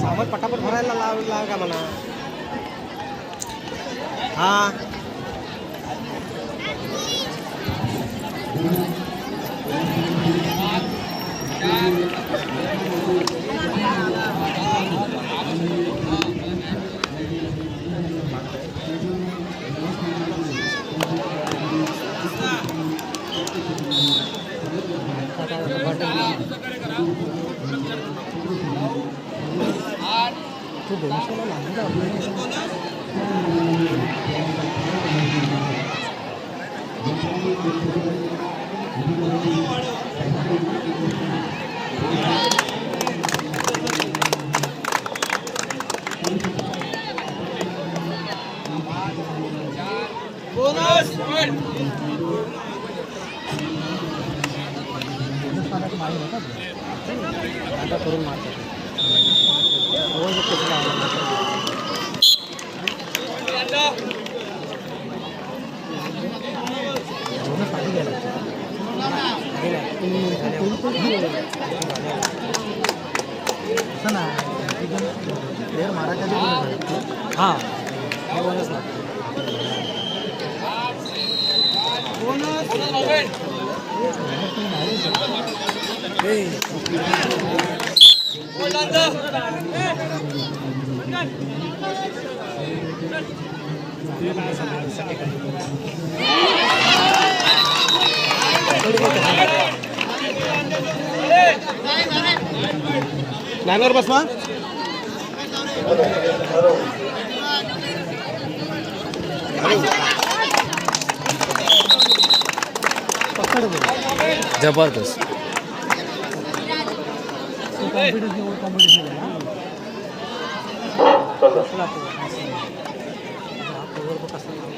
सामान पटापट भरायला लाव लाव का म्हणा. हा. तू 보너스 많이 먹어. 아까 그런 हा हे बोनस ना लाईनवर बस मग पकड बोल जबरदस्त कॉम्पिटिशन कॉम्पिटिशन आहे ना कसला तो हा cover बघ कसला लावतो.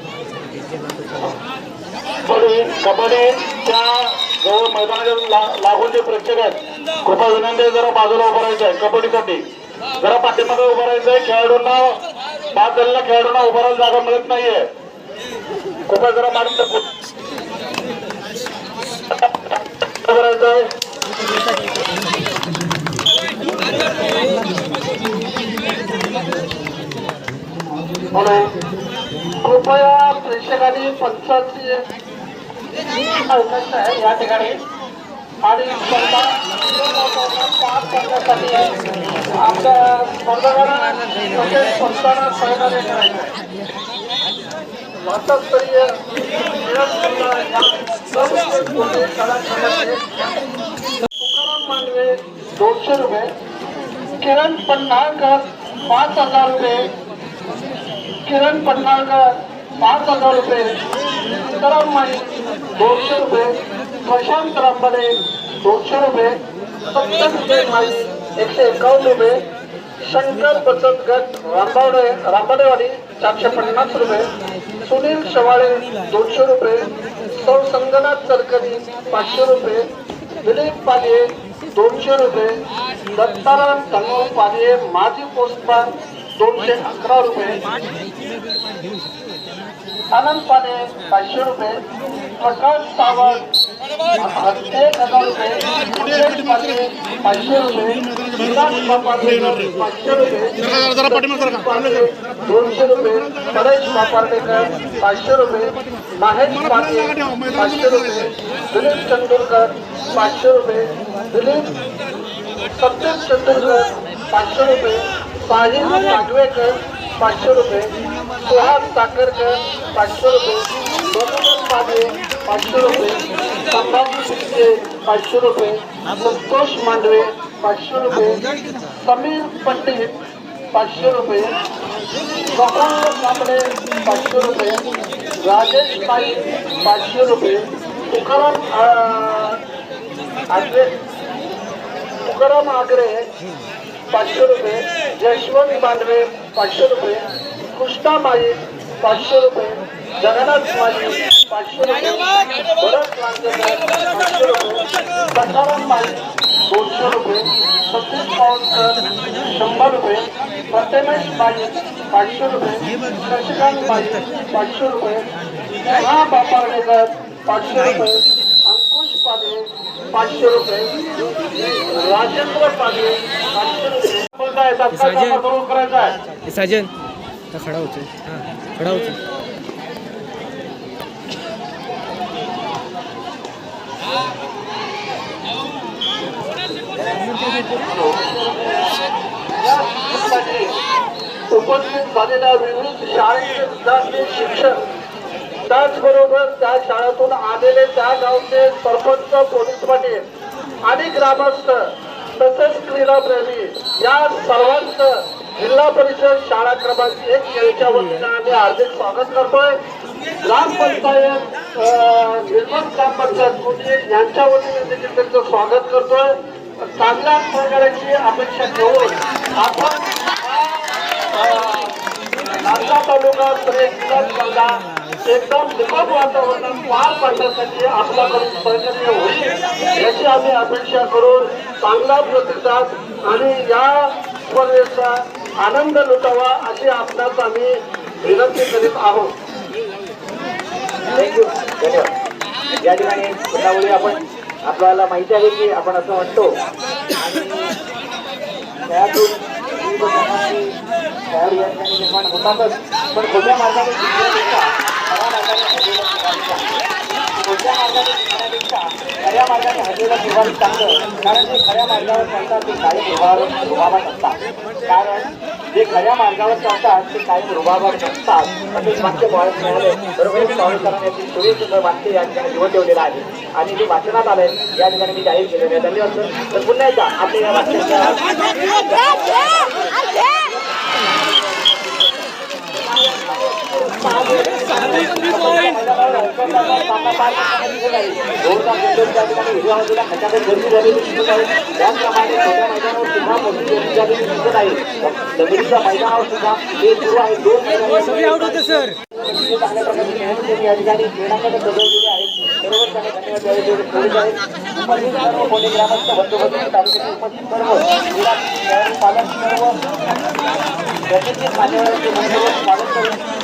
कबड्डी कबड्डीच्या जवळ मैदानाच्या ला- लागून जे प्रेक्षक आहेत. कृपा विनंती जरा बाजूला उभं राहायचं आहे कबड्डीसाठी. जरा पाठीमागे उभं राहायचं आहे खेळाडूंना बाद झालेल्या खेळाडूंना उभं राहायला जागा मिळत नाहीये. कृपया जरा मारून उभं राहायचं आहे कृपया प्रेक्षकांनी पंचाची ऐकायचं या ठिकाणी आणि स्पर्धा करण्यासाठी स्पर्धकांना सहकार्य करायचं आहे तुकाराम मांडवे दोनशे रुपये किरण पन्हाळकर पाच हजार रुपये. किरण पन्हाळकर पाच हजार रुपये. सीताराम माई दोनशे रुपये प्रशांत रामबडे दोनशे रुपये सत्तर रुपये माई एकशे एकावन्न रुपये शंकर बचत गट रामबावडे रामबाडेवाडी चारशे पन्नास रुपये सुनील शवाळे दोनशे रुपये सौ संगनाथ चरकरी पाचशे रुपये दिलीप पालिये दोनशे रुपये दत्ताराम धनु पालिये माजी पोस्टमॅन दोनशे अकरा रुपये. आनंद पाने पाचशे रुपये प्रकाश सावंत एक हजार रुपये पाचशे रुपये पाचशे रुपये दोनशे रुपये परेश बापार्डेकर पाचशे रुपये महेश पांडे पाचशे रुपये दिलीप तेंडुलकर पाचशे रुपये दिलीप सत्यम तेंडुलकर पाचशे रुपये साहिल नागवेकर पाचशे रुपये सुहास साखरकर पाचशे रुपये. मनोहर पाडे पाचशे रुपये. संभाजी शिंदे पाचशे रुपये. संतोष मांडवे पाचशे रुपये. समीर पंडित पाचशे रुपये. प्रफुल्ल कांबळे पाचशे रुपये. राजेश पाई पाचशे रुपये. तुकाराम आग्रे आगरे तुकाराम आगरे पाचशे रुपये. यशवंत मांडवे पाचशे रुपये. कृष्णा माई पाचशे रुपये. जगन्नाथ माई पाचशे रुपये. भरत पाचशे रुपये सखाराम माई दोनशे रुपये. सतीश पावनकर शंभर रुपये. प्रतिमेश माई पाचशे रुपये. शशिकांत माई पाचशे रुपये. हा बापार्डेकर पाचशे रुपये. अंकुश पाले पाचशे रुपये. राजेंद्र पाटील पाचशे रुपये. करायचा आहे? साजन. आता खडा होतो हां खडा होतो उपस्थित झालेल्या विविध शाळेचे विद्यार्थी शिक्षक त्याचबरोबर त्या शाळेतून आलेले त्या गावचे सरपंच पोलीस पाटील आणि ग्रामस्थ तसेच क्रीडाप्रेमी या सर्वांचं जिल्हा परिषद शाळा क्रमांक एक यांच्या वतीनं आम्ही हार्दिक स्वागत करतोय. ग्रामपंचायत अं, निर्मल ग्रामपंचायत कोणी यांच्या वतीने देखील त्यांचं स्वागत करतोय. चांगल्या सहकार्याची अपेक्षा ठेवून आपण नांदा तालुका स्पर्धा एकदम निकट वातावरणात पार पाडण्यासाठी आपल्याकडून सहकार्य होईल याची आम्ही अपेक्षा करून चांगला प्रतिसाद आणि या स्पर्धेचा आनंद लुटावा अशी आपणास आम्ही विनंती करीत आहोत. थँक्यू धन्यवाद. या ठिकाणी पुन्हा आपण. आपल्याला माहिती आहे की आपण असं म्हणतो आणि निर्माण होतातच. पण कोणत्या मार्गाने शिकण्यापेक्षा खऱ्या मार्गाने खऱ्या मार्गाने हजेला शिकवायला चांगलं कारण जे खऱ्या मार्गावर चालतात ते कायम रुबावर रुबाबात असतात. कारण जे खऱ्या मार्गावर चालतात ते कायम रुबाबात असतात. तसेच वाक्य बॉयस मिळाले बरोबर स्वामीकरण याची सुरेश सुंदर वाक्य या ठिकाणी जीवन ठेवलेलं आहे. आणि जे वाचनात आलंय या ठिकाणी मी जाहीर केलेलं आहे. धन्यवाद सर. तर पुन्हा एकदा आपल्या या वाक्याच्या सर या ठिकाणी धन्यवाद सर्व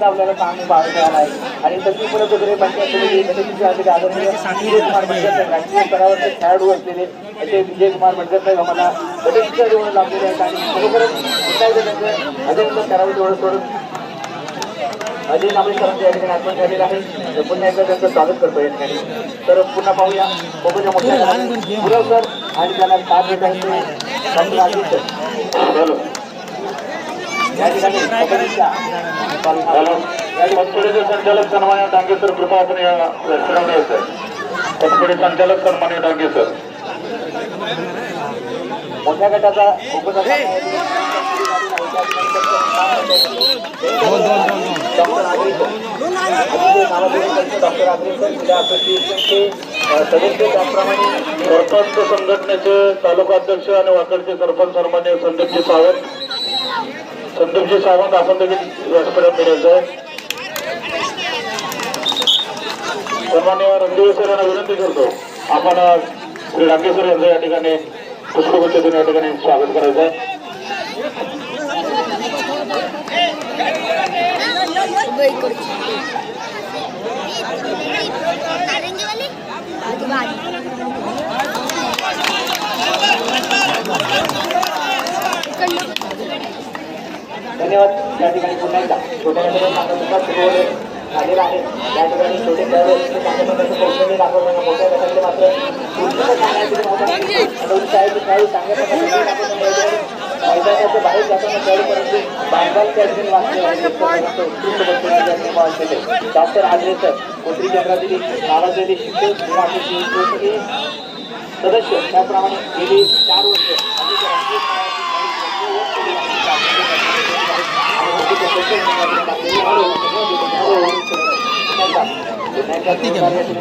आपल्याला काम पाहायला आहे आणि सचिवपर्यंत वगैरे पंचायत समिती समितीचे अधिकारी आदरणीय विजयकुमार मडकर साहेब राष्ट्रीय स्तरावरचे खेळाडू असलेले असे विजयकुमार मडकर साहेब आम्हाला सदस्य निवडून लाभलेले आहेत आणि खरोखरच त्यांचं करावं तेवढं सोडून अजय नामे सरांचं या ठिकाणी आगमन झालेलं आहे. तर पुन्हा एकदा त्यांचं स्वागत करतो या ठिकाणी. तर पुन्हा पाहूया. बघूया मोठ्या सर आणि त्यांना साथ देत आहेत या ठिकाणी पतपेढीचे संचालक सन्मान्य डांगे सर कृपा आपण या रेस्टॉरंटला यायचं पतपेढी संचालक सन्मान्य डांगे सर. मोठ्या गटाचा उपसरपंच डॉक्टर आग्रेकर जिल्हा असोसिएशनचे सदस्य त्याचप्रमाणे सरपंच संघटनेचे तालुका अध्यक्ष आणि वाकडचे सरपंच सन्मान्य संदीपजी सावंत संदीपजी सावंत आपण देखील व्यासपीठात मिळायचं आहे सन्मान्य रणदेव सर यांना विनंती करतो आपण श्री डांगे सर यांचं या ठिकाणी पुष्पगुच्छेतून या ठिकाणी स्वागत करायचं आहे धन्यवाद. या ठिकाणी पुन्हा एकदा छोट्या सुरू झालेला आहे. या ठिकाणी छोटे चांगल्या प्रकारचे कौशल्य दाखवताना मोठ्या मात्र सांगायचे चांगल्या मैदानाच्या बाहेर जाताना खेळाडूपर्यंत बांधकाम कॅप्टन वाचले उत्कृष्ट डॉक्टर आजरेकर कोत्री केंद्रातील नाराजलेले शिक्षक सदस्य. त्याप्रमाणे गेली चार वर्ष. अनेक